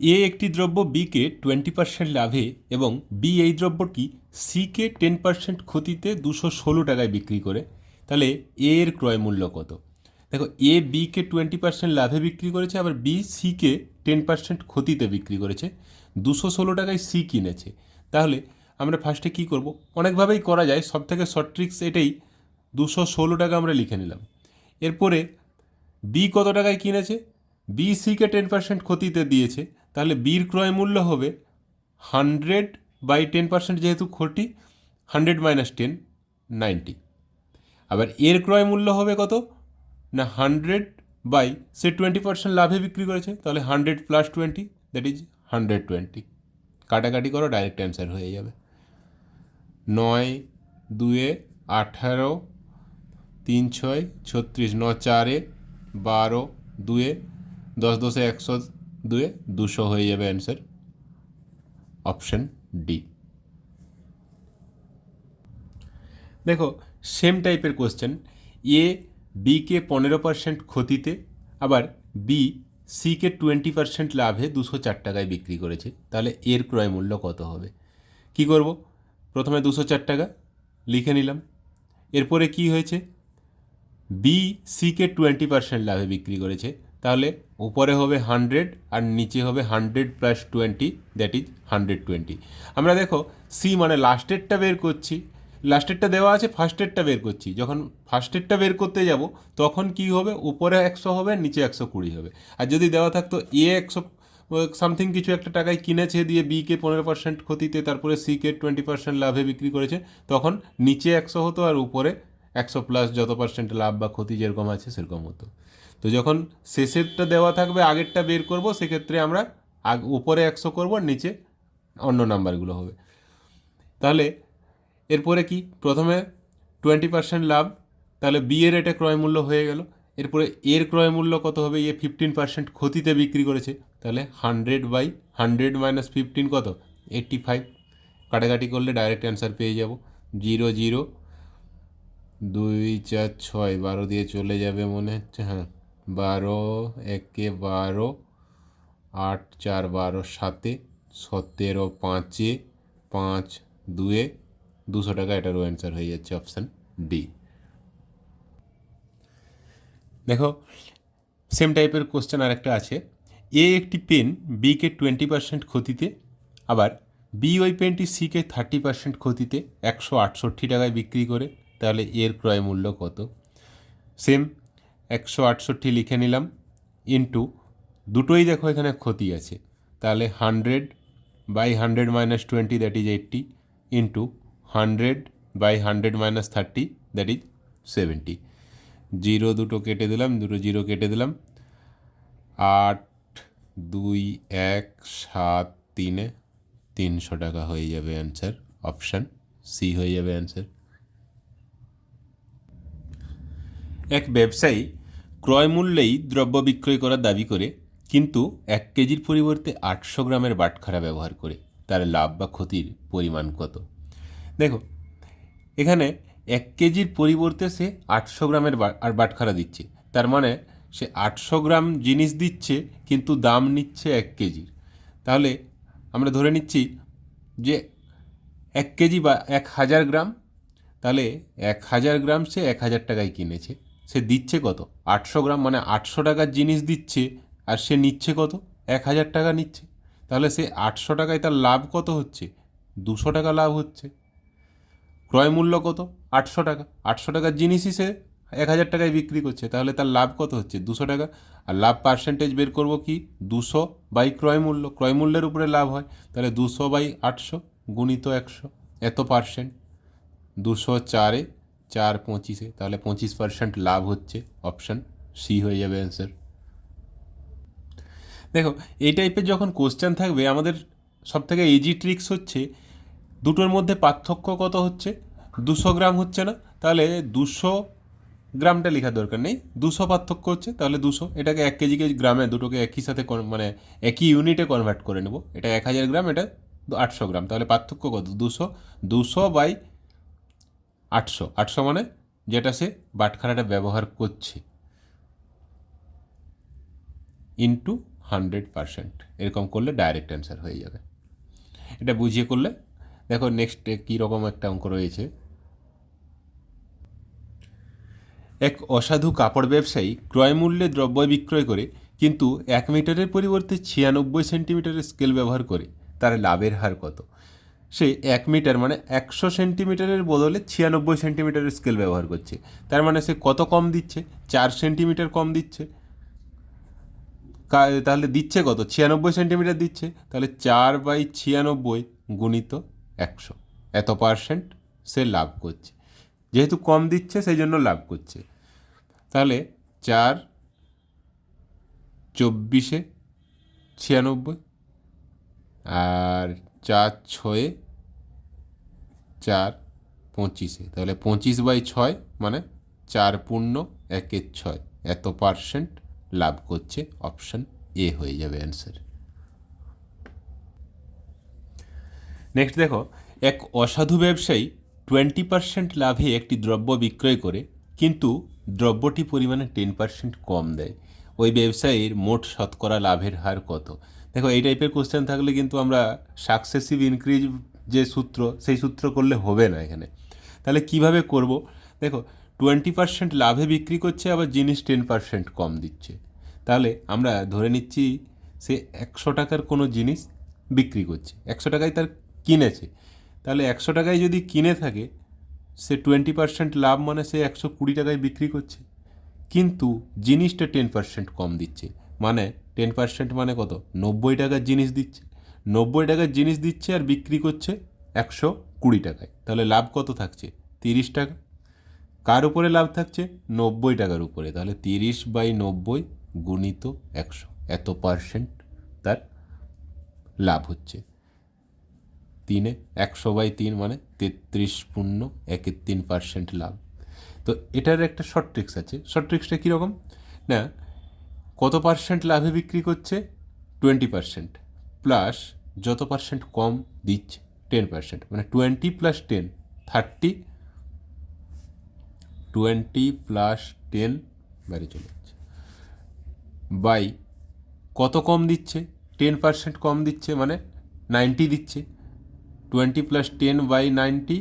এ একটি দ্রব্য বিকে twenty percent লাভে এবং বি এই দ্রব্যটি সিকে টেন পার্সেন্ট ক্ষতিতে দুশো ষোলো টাকায় বিক্রি করে। তাহলে এ এর ক্রয় মূল্য কত? দেখো, এ বিকে টোয়েন্টি পার্সেন্ট লাভে বিক্রি করেছে, আবার বি সিকে টেন পার্সেন্ট ক্ষতিতে বিক্রি করেছে। দুশো ষোলো টাকায় সি কিনেছে। তাহলে আমরা ফার্স্টে কী করব? অনেকভাবেই করা যায় সব থেকে শর্ট ট্রিক্স এটাই, দুশো ষোলো টাকা আমরা লিখে নিলাম। এরপরে বি কত টাকায় কিনেছে? বি সিকে টেন পার্সেন্ট ক্ষতিতে দিয়েছে। তাহলে বির ক্রয় মূল্য হবে হান্ড্রেড বাই টেন পার্সেন্ট যেহেতু খটি হান্ড্রেড মাইনাস টেন নাইনটি আবার এর ক্রয় মূল্য হবে কত? না হান্ড্রেড বাই সে টোয়েন্টি পার্সেন্ট লাভে বিক্রি করেছে, তাহলে hundred plus twenty that is hundred twenty কাটাকাটি করো ডাইরেক্ট অ্যান্সার হয়ে যাবে। নয়, দুয়ে আঠারো, তিন ছয়, ছত্রিশ ন চারে বারো, দুয়ে দশ, দশে একশো দুয়ে দুশো হয়ে যাবে অ্যান্সার অপশন ডি দেখো সেম টাইপের কোশ্চেন এ বিকে পনেরো পার্সেন্ট ক্ষতিতে, আবার বি সিকে টোয়েন্টি পার্সেন্ট লাভে দুশো চার টাকায় বিক্রি করেছে। তাহলে এর ক্রয় মূল্য কত হবে? কি করব? প্রথমে দুশো চার টাকা লিখে নিলাম। এরপরে কি হয়েছে? বি সিকে টোয়েন্টি পার্সেন্ট লাভে বিক্রি করেছে। তাহলে উপরে হবে হান্ড্রেড আর নিচে হবে hundred plus twenty that is hundred twenty আমরা দেখো সি মানে লাস্টেরটা বের করছি। লাস্টেরটা দেওয়া আছে ফার্স্টেরটা বের করছি। যখন ফার্স্টেরটা বের করতে যাব, তখন কি হবে? উপরে একশো হবে নিচে একশো কুড়ি হবে। আর যদি দেওয়া থাকতো এ একশো সামথিং কিছু একটা টাকায় কিনেছে, দিয়ে বিকে পনেরো পার্সেন্ট ক্ষতিতে, তারপরে সিকে টোয়েন্টি পার্সেন্ট লাভে বিক্রি করেছে, তখন নিচে একশো হতো আর উপরে একশো প্লাস যত পার্সেন্ট লাভ বা ক্ষতি যেরকম আছে, সেরকম হতো। তো যখন শেষেরটা দেওয়া থাকবে, আগেরটা বের করব, সেক্ষেত্রে আমরা আগ, উপরে একশো করব নিচে অন্য নাম্বারগুলো হবে। তাহলে এরপরে কি? প্রথমে টোয়েন্টি পার্সেন্ট লাভ, তাহলে বি এর এটা ক্রয় মূল্য হয়ে গেল। এরপরে এর ক্রয় মূল্য কত হবে? ইয়ে ফিফটিন পার্সেন্ট ক্ষতিতে বিক্রি করেছে। তাহলে hundred by hundred minus fifteen কত? এইট্টি ফাইভ কাটাকাটি করলে ডাইরেক্ট অ্যান্সার পেয়ে যাব। জিরো জিরো দুই, চার, ছয়। বারো দিয়ে চলে যাবে মনে হচ্ছে হ্যাঁ। বারো, একে বারো, আট, চার, বারো, সাতে, সতেরো, পাঁচে, পাঁচ, দুয়ে, দুশো টাকা এটারও অ্যান্সার হয়ে যাচ্ছে অপশান ডি দেখো সেম টাইপের কোশ্চেন আরেকটা আছে। এ একটি পেন বিকে টোয়েন্টি পার্সেন্ট ক্ষতিতে, আবার বি ওই পেনটি সিকে থার্টি পার্সেন্ট ক্ষতিতে, একশো আটষট্টি টাকায় বিক্রি করে, তাহলে এর ক্রয় মূল্য কত? সেম একশো আটষট্টি লিখে নিলাম। ইন্টু, দুটোই দেখো এখানে ক্ষতি আছে। তাহলে hundred by hundred minus twenty, that is eighty. Into, hundred by hundred minus thirty, that is seventy. Zero দুটো কেটে দিলাম, দুটো জিরো কেটে দিলাম। আট, দুই, এক, সাত, তিনে তিনশো টাকা হয়ে যাবে অ্যান্সার, অপশান সি হয়ে যাবে অ্যান্সার। এক ব্যবসায়ী ক্রয় মূল্যেই দ্রব্য বিক্রয় করার দাবি করে, কিন্তু এক কেজির পরিবর্তে আটশো গ্রামের বাটখারা ব্যবহার করে। তার লাভ বা ক্ষতির পরিমাণ কত? দেখো, এখানে এক কেজির পরিবর্তে সে আটশো গ্রামের আর বাটখারা দিচ্ছে। তার মানে সে আটশো গ্রাম জিনিস দিচ্ছে, কিন্তু দাম নিচ্ছে এক কেজির। তাহলে আমরা ধরে নিচ্ছি যে এক কেজি বা এক হাজার গ্রাম, তাহলে এক হাজার গ্রাম সে এক হাজার টাকায় কিনেছে। সে দিচ্ছে কত? আটশো গ্রাম মানে আটশো টাকার জিনিস দিচ্ছে আর সে নিচ্ছে কত? এক হাজার টাকা নিচ্ছে। তাহলে সে আটশো টাকায় তার লাভ কত হচ্ছে? দুশো টাকা লাভ হচ্ছে। ক্রয় মূল্য কত? আটশো টাকা। আটশো টাকার জিনিসই সে এক হাজার টাকায় বিক্রি করছে। তাহলে তার লাভ কত হচ্ছে? দুশো টাকা। আর লাভ পার্সেন্টেজ বের করব কি? দুশো বাই ক্রয় মূল্য। ক্রয় মূল্যের উপরে লাভ হয়। তাহলে দুশো বাই আটশো গুণিত একশো। এত পার্সেন্ট দুশো চারে চার পঁচিশে, তাহলে পঁচিশ পার্সেন্ট লাভ হচ্ছে অপশান সি হয়ে যাবে অ্যান্সার দেখো, এই টাইপের যখন কোশ্চেন থাকবে, আমাদের সব থেকে ইজি ট্রিক্স হচ্ছে, দুটোর মধ্যে পার্থক্য কত হচ্ছে? দুশো গ্রাম হচ্ছে না, তাহলে দুশো গ্রামটা লেখার দরকার নেই। দুশো পার্থক্য হচ্ছে, তাহলে দুশো। এটাকে এক কেজিকে গ্রামে, দুটোকে একই সাথে মানে একই ইউনিটে কনভার্ট করে নেব। এটা এক হাজার গ্রাম, এটা আটশো গ্রাম। তাহলে পার্থক্য কত? দুশো দুশো বাই আটশো। আটশো মানে যেটা সে বাটখারাটা ব্যবহার করছে। ইন্টু হান্ড্রেড পারসেন্ট এরকম করলে ডাইরেক্ট অ্যান্সার হয়ে যাবে। এটা বুঝিয়ে করলে, দেখো নেক্সট কী রকম একটা অঙ্ক রয়েছে। এক অসাধু কাপড় ব্যবসায়ী ক্রয় মূল্যে দ্রব্য বিক্রয় করে, কিন্তু এক মিটারের পরিবর্তে ছিয়ানব্বই সেন্টিমিটারের স্কেল ব্যবহার করে, তার লাভের হার কত? সে এক মিটার মানে একশো সেন্টিমিটারের বদলে ছিয়ানব্বই সেন্টিমিটারের স্কেল ব্যবহার করছে। তার মানে সে কত কম দিচ্ছে? চার সেন্টিমিটার কম দিচ্ছে। তাহলে দিচ্ছে কত? ছিয়ানব্বই সেন্টিমিটার দিচ্ছে। তাহলে চার বাই ছিয়ানব্বই গুণিত একশো। এত পার্সেন্ট সে লাভ করছে। যেহেতু কম দিচ্ছে সেই জন্য লাভ করছে। তাহলে চার চব্বিশে ছিয়ানব্বই আর চার ছয়ে চার পঁচিশে। তাহলে পঁচিশ বাই ছয় মানে চার পূর্ণ একের ছয়। এত পার্সেন্ট লাভ করছে অপশান এ হয়ে যাবে অ্যান্সার। নেক্সট দেখো, এক অসাধু ব্যবসায়ী টোয়েন্টি পার্সেন্ট লাভে একটি দ্রব্য বিক্রয় করে, কিন্তু দ্রব্যটি পরিমাণে টেন পার্সেন্ট কম দেয়। ওই ব্যবসায়ীর মোট শতকরা লাভের হার কত? দেখো, এই টাইপের কোশ্চেন থাকলে কিন্তু আমরা সাকসেসিভ ইনক্রিজ যে সূত্র, সেই সূত্র করলে হবে না এখানে। তাহলে কীভাবে করব? দেখো টোয়েন্টি পার্সেন্ট লাভে বিক্রি করছে, আবার জিনিস টেন পার্সেন্ট কম দিচ্ছে। তাহলে আমরা ধরে নিচ্ছি, সে একশো টাকার কোনো জিনিস বিক্রি করছে। একশো টাকায় তার কিনেছে। তাহলে একশো টাকায় যদি কিনে থাকে, সে টোয়েন্টি পার্সেন্ট লাভ মানে সে একশো কুড়ি টাকায় বিক্রি করছে। কিন্তু জিনিসটা টেন পার্সেন্ট কম দিচ্ছে। মানে টেন পার্সেন্ট মানে কত? নব্বই টাকার জিনিস দিচ্ছে। নব্বই টাকার জিনিস দিচ্ছে আর বিক্রি করছে একশো কুড়ি টাকায়। তাহলে লাভ কত থাকছে? তিরিশ টাকা। কার উপরে লাভ থাকছে? নব্বই টাকার উপরে। তাহলে তিরিশ বাই নব্বই গুণিত একশো। এত পার্সেন্ট তার লাভ হচ্ছে। তিনে একশো বাই তিন মানে তেত্রিশ পূর্ণ একের তিন পার্সেন্ট লাভ। তো এটার একটা শর্ট ট্রিক্স আছে। শর্ট ট্রিক্সটা কীরকম? না কত পার্সেন্ট লাভে বিক্রি করছে? টোয়েন্টি পার্সেন্ট প্লাস যত পার্সেন্ট কম দিচ্ছে টেন পার্সেন্ট মানে twenty plus ten thirty twenty plus ten বাইরে চলে যাচ্ছে। বাই কত কম দিচ্ছে? টেন পার্সেন্ট কম দিচ্ছে মানে নাইনটি দিচ্ছে। Twenty plus ten by ninety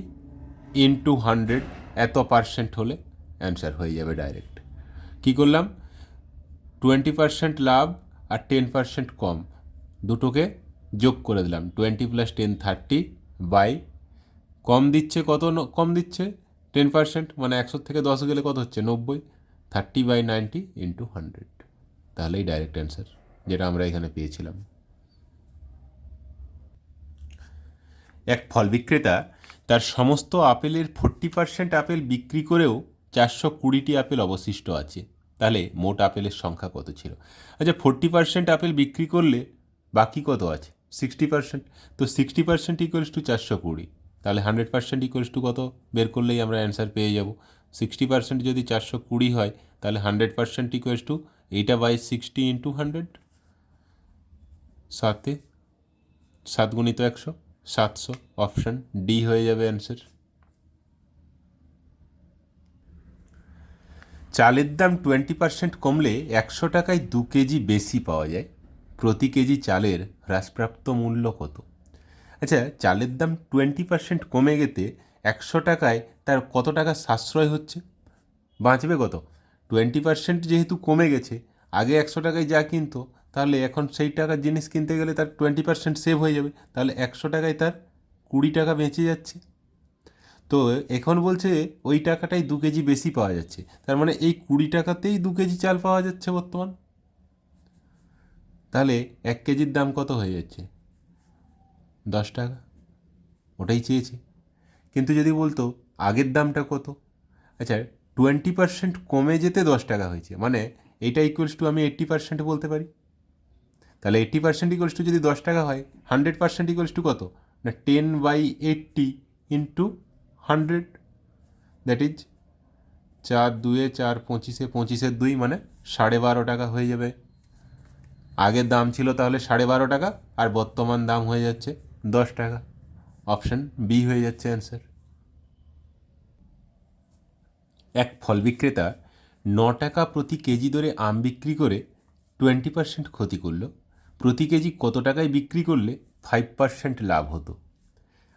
into hundred এত পার্সেন্ট হলে অ্যান্সার হয়ে যাবে ডাইরেক্ট কী করলাম? টোয়েন্টি পার্সেন্ট লাভ আর টেন পার্সেন্ট কম। দুটোকে যোগ করে দিলাম। Twenty plus ten thirty by কম দিচ্ছে কত? কম দিচ্ছে? টেন পার্সেন্ট মানে একশো থেকে দশ গেলে কত হচ্ছে? নব্বই। Thirty by ninety into hundred তাহলেই ডাইরেক্ট অ্যান্সার যেটা আমরা এখানে পেয়েছিলাম। এক ফল বিক্রেতা তার সমস্ত আপেলের ফোর্টি পার্সেন্ট আপেল বিক্রি করেও চারশো কুড়িটি আপেল অবশিষ্ট আছে। তাহলে মোট আপেলের সংখ্যা কত ছিল? আচ্ছা ফোর্টি পার্সেন্ট আপেল বিক্রি করলে বাকি কত আছে? সিক্সটি পার্সেন্ট তো সিক্সটি পার্সেন্ট ইকুয়ালস টু চারশো কুড়ি। তাহলে হান্ড্রেড পার্সেন্ট ইকুয়ালস টু কত? বের করলেই আমরা অ্যান্সার পেয়ে যাব। সিক্সটি পার্সেন্ট যদি চারশো কুড়ি হয়, তাহলে হান্ড্রেড পার্সেন্ট ইকুয়ালস টু এইটা বাই সিক্সটি ইন্টু হান্ড্রেড সাতে, সাত গুণিত একশো, সাতশো অপশান ডি হয়ে যাবে অ্যান্সার চালের দাম টোয়েন্টি পার্সেন্ট কমলে একশো টাকায় দু কেজি বেশি পাওয়া যায়। প্রতি কেজি চালের হ্রাসপ্রাপ্ত মূল্য কত? আচ্ছা চালের দাম টোয়েন্টি পার্সেন্ট কমে গেতে একশো টাকায় তার কত টাকা সাশ্রয় হচ্ছে? বাঁচবে কত? টোয়েন্টি পার্সেন্ট যেহেতু কমে গেছে, আগে একশো টাকায় যা কিনতো, তাহলে এখন সেই টাকার জিনিস কিনতে গেলে তার টোয়েন্টি পার্সেন্ট সেভ হয়ে যাবে। তাহলে একশো টাকায় তার কুড়ি টাকা বেঁচে যাচ্ছে। তো এখন বলছে ওই টাকাটাই দু কেজি বেশি পাওয়া যাচ্ছে। তার মানে এই কুড়ি টাকাতেই দু কেজি চাল পাওয়া যাচ্ছে বর্তমান। তাহলে এক কেজির দাম কত হয়ে যাচ্ছে? দশ টাকা। ওটাই চেয়েছে। কিন্তু যদি বলতো আগের দামটা কত? আচ্ছা টোয়েন্টি পার্সেন্ট কমে যেতে দশ টাকা হয়েছে। মানে এইটা ইকুয়ালস টু আমি এইট্টি পার্সেন্ট বলতে পারি। তাহলে এইট্টি পার্সেন্ট ইকুয়ালস টু যদি দশ টাকা হয় হান্ড্রেড পার্সেন্ট ইকুয়ালস টু কত? না ten by eighty into hundred that is চার দুয়ে চার পঁচিশে, পঁচিশের দুই মানে সাড়ে বারো টাকা হয়ে যাবে। আগের দাম ছিল তাহলে সাড়ে বারো টাকা, আর বর্তমান দাম হয়ে যাচ্ছে দশ টাকা। অপশান বি হয়ে যাচ্ছে অ্যান্সার। এক ফল বিক্রেতা ন টাকা প্রতি কেজি দরে আম বিক্রি করে টোয়েন্টি পার্সেন্ট ক্ষতি করল। প্রতি কেজি কত টাকায় বিক্রি করলে ফাইভ পার্সেন্ট লাভ হতো?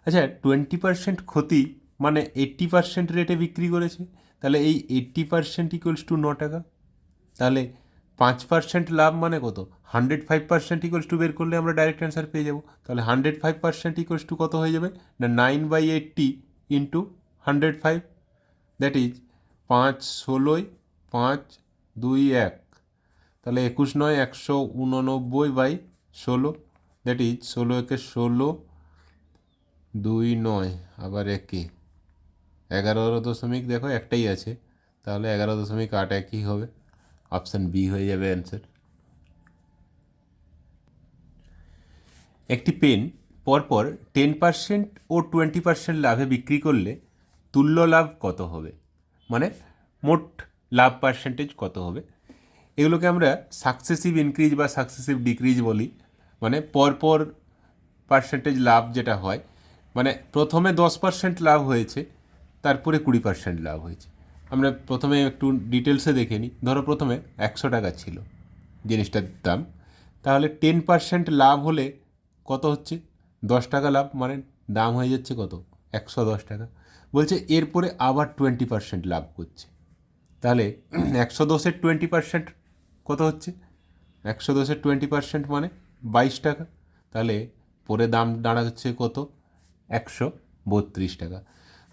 আচ্ছা টোয়েন্টি পার্সেন্ট ক্ষতি মানে এইট্টি পার্সেন্ট রেটে বিক্রি করেছে, তাহলে এই এইট্টি পার্সেন্ট ইকুয়ালস টু ন টাকা। তাহলে পাঁচ পার্সেন্ট লাভ মানে কত? Hundred five percent equals to বের করলে আমরা ডাইরেক্ট অ্যান্সার পেয়ে যাব। তাহলে hundred five percent equals to কত হয়ে যাবে? না nine by eighty into hundred five that is পাঁচ ষোলোই পাঁচ দুই এক। তাহলে একুশ নয়, একশো উননব্বই বাই ষোলো দ্যাট ইজ ষোলো একে ষোলো, দুই নয়, আবার একে। এগারো দশমিক, দেখো একটাই আছে। তাহলে এগারো দশমিক আট একই হবে? অপশান বি হয়ে যাবে অ্যান্সার একটি পেন পরপর টেন পার্সেন্ট ও টোয়েন্টি পার্সেন্ট লাভে বিক্রি করলে তুল্য লাভ কত হবে? মানে মোট লাভ পার্সেন্টেজ কত হবে? এগুলোকে আমরা সাকসেসিভ ইনক্রিজ বা সাকসেসিভ ডিক্রিজ বলি। মানে পরপর পার্সেন্টেজ লাভ যেটা হয় মানে প্রথমে দশ পার্সেন্ট লাভ হয়েছে তারপরে কুড়ি পার্সেন্ট লাভ হয়েছে। আমরা প্রথমে একটু ডিটেলসে দেখে নিই। ধরো প্রথমে একশো টাকা ছিল জিনিসটার দাম। তাহলে টেন পার্সেন্ট লাভ হলে কত হচ্ছে? দশ টাকা লাভ মানে দাম হয়ে যাচ্ছে কত? একশো দশ টাকা। বলছে এরপরে আবার টোয়েন্টি পার্সেন্ট লাভ করছে। তাহলে একশো দশের টোয়েন্টি পার্সেন্ট কত হচ্ছে? একশো দশের টোয়েন্টি পার্সেন্ট মানে বাইশ টাকা। তাহলে পরে দাম দাঁড়াচ্ছে কত? একশো বত্রিশ টাকা।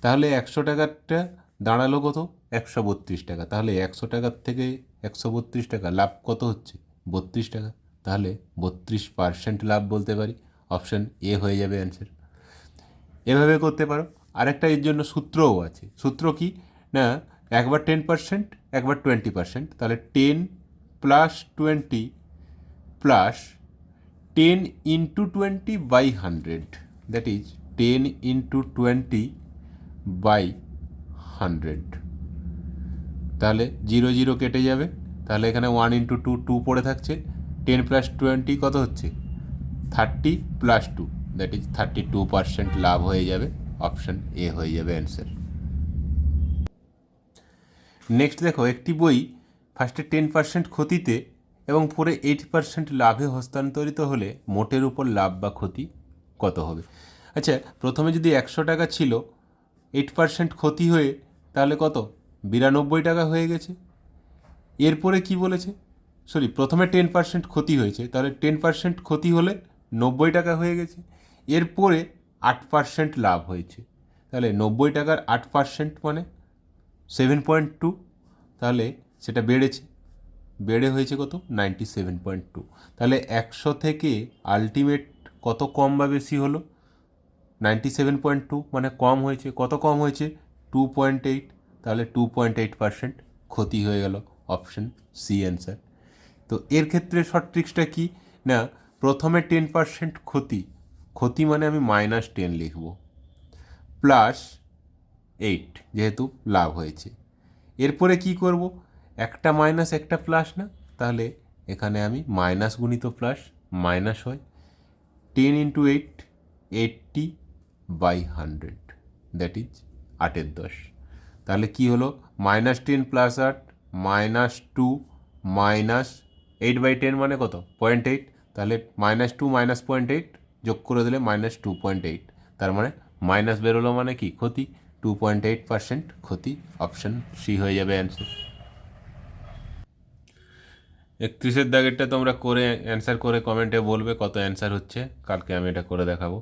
তাহলে একশো টাকারটা দাঁড়াল কত? একশো বত্রিশ টাকা। তাহলে একশো টাকার থেকে একশো বত্রিশ টাকা লাভ কত হচ্ছে? বত্রিশ টাকা। তাহলে বত্রিশ পার্সেন্ট লাভ বলতে পারি। অপশান এ হয়ে যাবে অ্যান্সার এভাবে করতে পারো। আরেকটা এর জন্য সূত্রও আছে। সূত্র কি? না, একবার টেন পার্সেন্ট একবার টোয়েন্টি পার্সেন্ট তাহলে ten plus twenty plus ten into twenty by hundred that is ten into twenty by hundred তাহলে জিরো জিরো কেটে যাবে। তাহলে এখানে ওয়ান ইন্টু টু টু পড়ে থাকছে। টেন প্লাস টোয়েন্টি কত হচ্ছে? Thirty plus two that is thirty two percent লাভ হয়ে যাবে। অপশান এ হয়ে যাবে অ্যান্সার নেক্সট দেখো, একটি বই ফার্স্টে টেন পার্সেন্ট ক্ষতিতে এবং পরে এইট পার্সেন্ট লাভে হস্তান্তরিত হলে মোটের উপর লাভ বা ক্ষতি কত হবে? আচ্ছা প্রথমে যদি একশো টাকা ছিল এইট পার্সেন্ট ক্ষতি হয়ে তাহলে কত? বিরানব্বই টাকা হয়ে গেছে। এরপরে কি বলেছে? সরি, প্রথমে টেন পার্সেন্ট ক্ষতি হয়েছে, তাহলে টেন পার্সেন্ট ক্ষতি হলে নব্বই টাকা হয়ে গেছে। এরপরে আট পার্সেন্ট লাভ হয়েছে, তাহলে নব্বই টাকার আট পার্সেন্ট মানে সেভেন পয়েন্ট টু তাহলে সেটা বেড়েছে। বেড়ে হয়েছে কত? নাইনটি সেভেন পয়েন্ট টু তাহলে একশো থেকে আলটিমেট কত কম বা বেশি হলো? নাইনটি সেভেন পয়েন্ট টু মানে কম হয়েছে। কত কম হয়েছে? টু পয়েন্ট এইট, তাহলে টু পয়েন্ট এইট পার্সেন্ট ক্ষতি হয়ে গেল অপশন সি অ্যান্সার। তো এর ক্ষেত্রে শর্ট ট্রিক্সটা কি? না, প্রথমে টেন পার্সেন্ট ক্ষতি। ক্ষতি মানে আমি মাইনাস টেন লিখব। প্লাস এইট, যেহেতু লাভ হয়েছে। এরপরে কি করব? একটা মাইনাস, একটা প্লাস না? তাহলে এখানে আমি মাইনাস গুণিত প্লাস মাইনাস হয়। Ten into eight, eighty by hundred that is আটের দশ। তাহলে কি হলো? মাইনাস টেন প্লাস আট minus two minus eight by ten মানে কত? পয়েন্ট এইট তাহলে minus two minus point eight যোগ করে দিলে মাইনাস টু পয়েন্ট এইট তার মানে মাইনাস বেরোলো মানে কি? ক্ষতি। টু পয়েন্ট এইট পার্সেন্ট ক্ষতি। অপশান সি হয়ে যাবে অ্যান্সার একত্রিশের দাগেরটা তোমরা করে অ্যান্সার করে কমেন্টে বলবে কত অ্যান্সার হচ্ছে। কালকে আমি এটা করে দেখাবো।